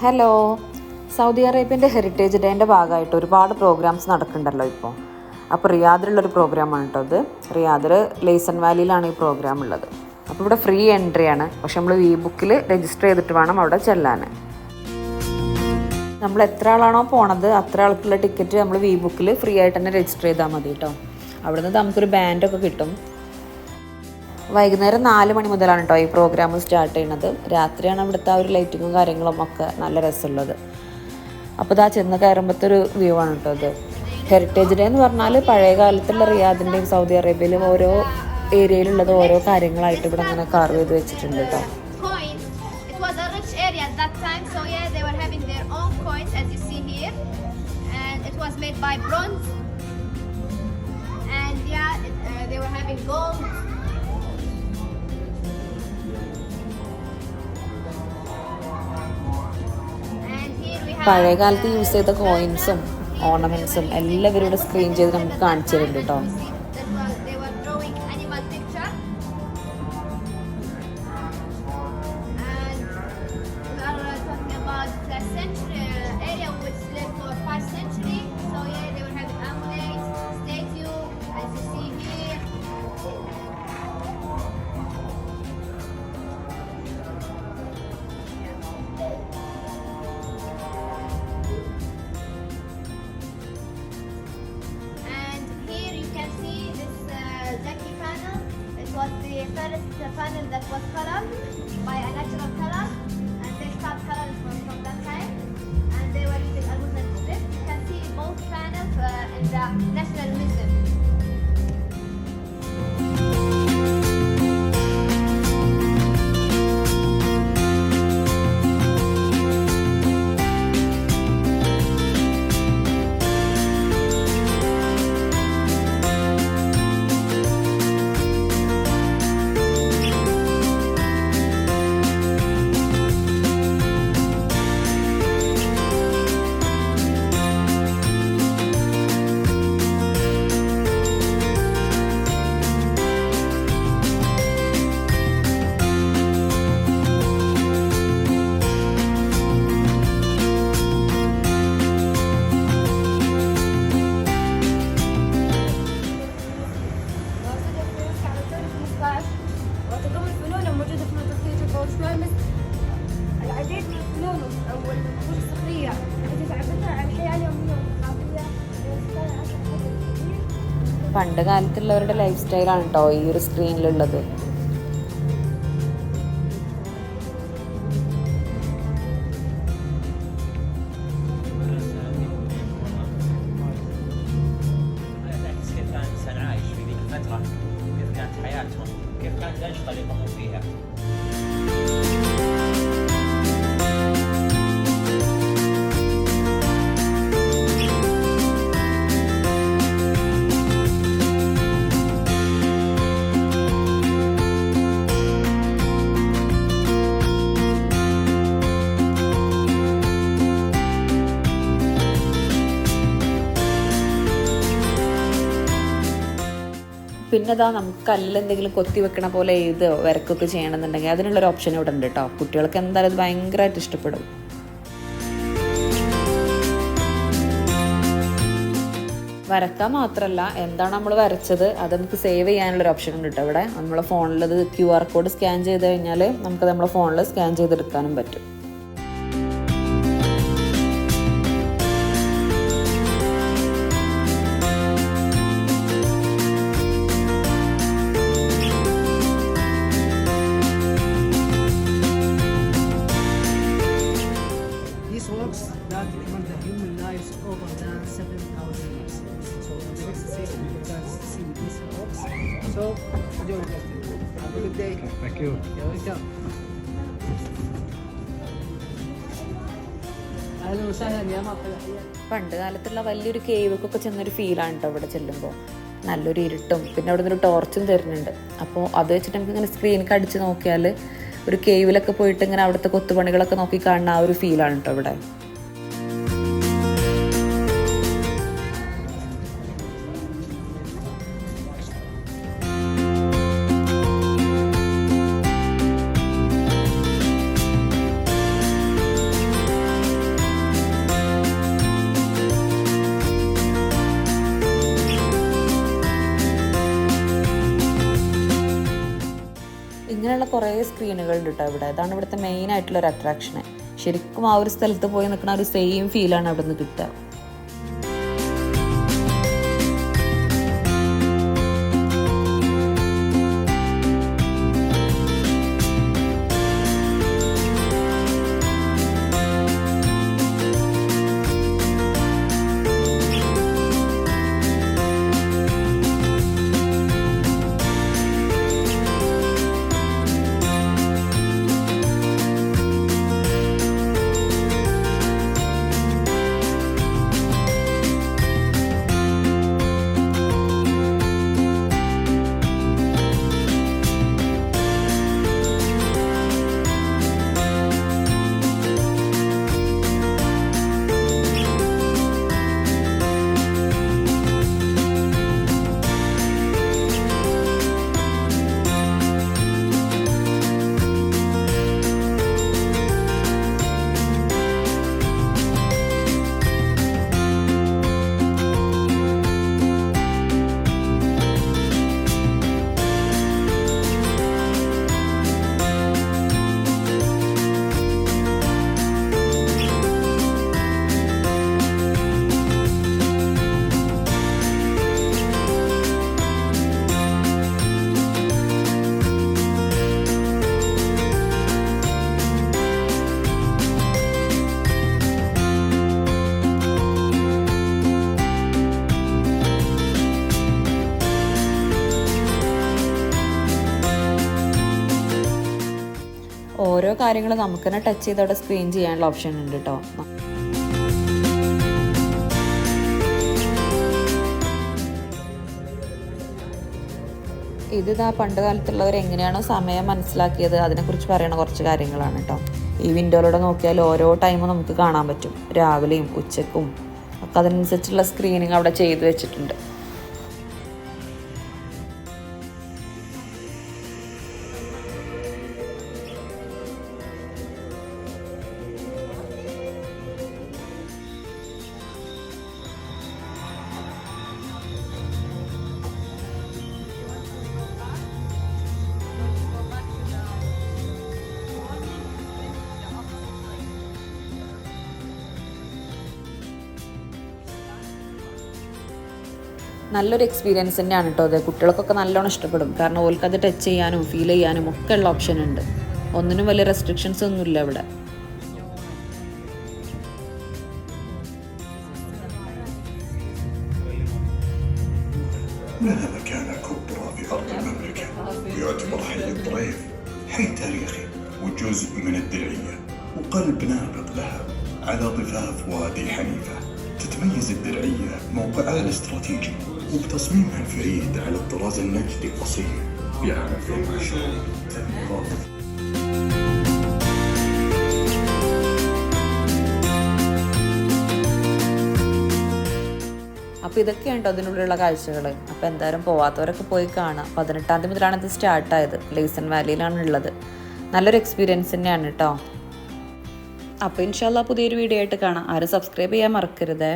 Hello Saudi അറേബ്യന്റെ heritage ഡേന്റെ ഭാഗമായിട്ട് ഒരുപാട് പ്രോഗ്രാംസ് നടക്കുന്നുണ്ടല്ലോ ഇപ്പോൾ. അപ്പോൾ റിയാദിലുള്ളൊരു പ്രോഗ്രാമാണ് കേട്ടോ അത്. റിയാദിൽ ലേസൺ വാലിയിലാണ് ഈ പ്രോഗ്രാം ഉള്ളത്. അപ്പോൾ ഇവിടെ ഫ്രീ എൻട്രി ആണ്. പക്ഷെ നമ്മൾ ഈ ബുക്കിൽ രജിസ്റ്റർ ചെയ്തിട്ട് വേണം അവിടെ ചെല്ലാൻ. നമ്മൾ എത്ര ആളാണോ പോണത് അത്ര ആൾക്കുള്ള ടിക്കറ്റ് നമ്മൾ വി ബുക്കിൽ ഫ്രീ ആയിട്ട് തന്നെ രജിസ്റ്റർ ചെയ്താൽ മതി കേട്ടോ. അവിടെ നിന്ന് നമുക്കൊരു ബാൻഡൊക്കെ കിട്ടും. വൈകുന്നേരം നാല് മണി മുതലാണ് കേട്ടോ ഈ പ്രോഗ്രാം സ്റ്റാർട്ട് ചെയ്യുന്നത് രാത്രിയാണ് അവിടുത്തെ ആ ഒരു ലൈറ്റിങ്ങും കാര്യങ്ങളും ഒക്കെ നല്ല രസമുള്ളത്. അപ്പോൾ ഇതാ ചെന്ന് കയറുമ്പോഴത്തെ ഒരു വ്യൂ ആണ് കേട്ടോ ഇത്. ഹെറിറ്റേജ് ഡേ എന്ന് പറഞ്ഞാൽ പഴയ കാലത്തുള്ള റിയാദിന്റെയും സൗദി അറേബ്യയിലും ഓരോ ഏരിയയിലുള്ളത് ഓരോ കാര്യങ്ങളായിട്ട് ഇവിടെ അങ്ങനെ കാർവ് ചെയ്ത് വെച്ചിട്ടുണ്ട് കേട്ടോ made by bronze. And yeah, uh, they were having gold. പഴയ കാലത്ത് യൂസ് ചെയ്ത കോയിൻസും ഓർണമെന്റ്സും എല്ലാം ഇവരിവിടെ സ്ക്രീൻ ചെയ്ത് നമുക്ക് കാണിച്ചു തരുന്നുണ്ട് കേട്ടോ was the first panel that was colored by a natural color. And they stopped coloring പണ്ട് കാലത്തുള്ളവരുടെ ലൈഫ് സ്റ്റൈലാണ് കേട്ടോ ഈ ഒരു സ്ക്രീനിലുള്ളത് പിന്നെ അതാ നമുക്ക് കല്ലിൽ എന്തെങ്കിലും കൊത്തി വെക്കണ പോലെ ഇത് വരക്കൊക്കെ ചെയ്യണമെന്നുണ്ടെങ്കിൽ അതിനുള്ളൊരു ഓപ്ഷൻ ഇവിടെ ഉണ്ട് കേട്ടോ കുട്ടികൾക്ക് എന്തായാലും ഇത് ഭയങ്കരമായിട്ട് ഇഷ്ടപ്പെടും. വരക്കാൻ മാത്രമല്ല എന്താണ് നമ്മൾ വരച്ചത് അത് നമുക്ക് സേവ് ചെയ്യാനുള്ളൊരു ഓപ്ഷൻ ഉണ്ട് കേട്ടോ ഇവിടെ. നമ്മളെ ഫോണിൽ അത് ക്യു ആർ കോഡ് സ്കാൻ ചെയ്ത് കഴിഞ്ഞാൽ നമുക്ക് നമ്മളെ ഫോണിൽ സ്കാൻ ചെയ്തെടുക്കാനും പറ്റും. Have a good day. Thank you. You're welcome. പണ്ട് കാലത്തുള്ള വലിയൊരു കേവൊക്കെ ചെന്നൊരു ഫീലാണ് കേട്ടോ ഇവിടെ ചെല്ലുമ്പോൾ നല്ലൊരു ഇരുട്ടും പിന്നെ അവിടെ നിന്നൊരു ടോർച്ചും തരുന്നുണ്ട് അപ്പോൾ അത് വെച്ചിട്ട് നമുക്ക് ഇങ്ങനെ സ്ക്രീനൊക്കെ അടിച്ച് നോക്കിയാൽ ഒരു കേവിലൊക്കെ പോയിട്ട് ഇങ്ങനെ അവിടുത്തെ കൊത്തുപണികളൊക്കെ നോക്കി കാണുന്ന ആ ഒരു ഫീലാണ് കേട്ടോ ഇവിടെ സ്ക്രീനുകൾ ഉണ്ട് കേട്ടോ ഇവിടെ. അതാണ് ഇവിടുത്തെ മെയിൻ ആയിട്ടുള്ള ഒരു അട്രാക്ഷൻ ശരിക്കും ആ ഒരു സ്ഥലത്ത് പോയി നിൽക്കുന്ന ഒരു സെയിം ഫീലാണ് അവിടെ നിന്ന് കിട്ടുക. ഓരോ കാര്യങ്ങൾ നമുക്ക് തന്നെ ടച്ച് ചെയ്തവിടെ സ്ക്രീൻ ചെയ്യാനുള്ള ഓപ്ഷൻ ഉണ്ട് കേട്ടോ ഇതിതാ പണ്ട് കാലത്തുള്ളവർ എങ്ങനെയാണോ സമയം മനസ്സിലാക്കിയത്? അതിനെക്കുറിച്ച് പറയണ കുറച്ച് കാര്യങ്ങളാണ് കേട്ടോ ഈ വിൻഡോയിലൂടെ നോക്കിയാൽ ഓരോ ടൈമും നമുക്ക് കാണാൻ പറ്റും. രാവിലെയും ഉച്ചക്കും ഒക്കെ അതിനനുസരിച്ചുള്ള സ്ക്രീനിങ് അവിടെ ചെയ്തു വെച്ചിട്ടുണ്ട്. നല്ലൊരു എക്സ്പീരിയൻസ് തന്നെയാണ് കേട്ടോ അത് കുട്ടികൾക്കൊക്കെ നല്ലോണം ഇഷ്ടപ്പെടും കാരണം ഓൾക്ക് അത് ടച്ച് ചെയ്യാനും ഫീൽ ചെയ്യാനും ഒക്കെ ഉള്ള ഓപ്ഷൻ ഉണ്ട് ഒന്നിനും വലിയ റെസ്ട്രിക്ഷൻസ് ഒന്നുമില്ല ഇവിടെ لها مكانة كبرى في أرض المملكة ويعتبر حي الضريف حي تاريخي وجزء من الدرعية وقلب نابض لها على ضفاف وادي حنيفة تتميز الدرعية موقعها الاستراتيجي وبتصميمها الفريد على الطراز النجدي الأصيل في عام 2010 تم إضافة അപ്പോൾ ഇതൊക്കെയാണ് കേട്ടോ അതിനുള്ളിലുള്ള കാഴ്ചകൾ അപ്പോൾ എന്തായാലും പോവാത്തവരൊക്കെ പോയി കാണാം പതിനെട്ടാം തീയതി മുതലാണ് ഇത് സ്റ്റാർട്ടായത് ലേസൺ വാലിയിലാണ് ഉള്ളത് നല്ലൊരു എക്സ്പീരിയൻസ് തന്നെയാണ് കേട്ടോ അപ്പോൾ ഇൻഷാല്ല പുതിയൊരു വീഡിയോ ആയിട്ട് കാണാം. ആരും സബ്സ്ക്രൈബ് ചെയ്യാൻ മറക്കരുതേ.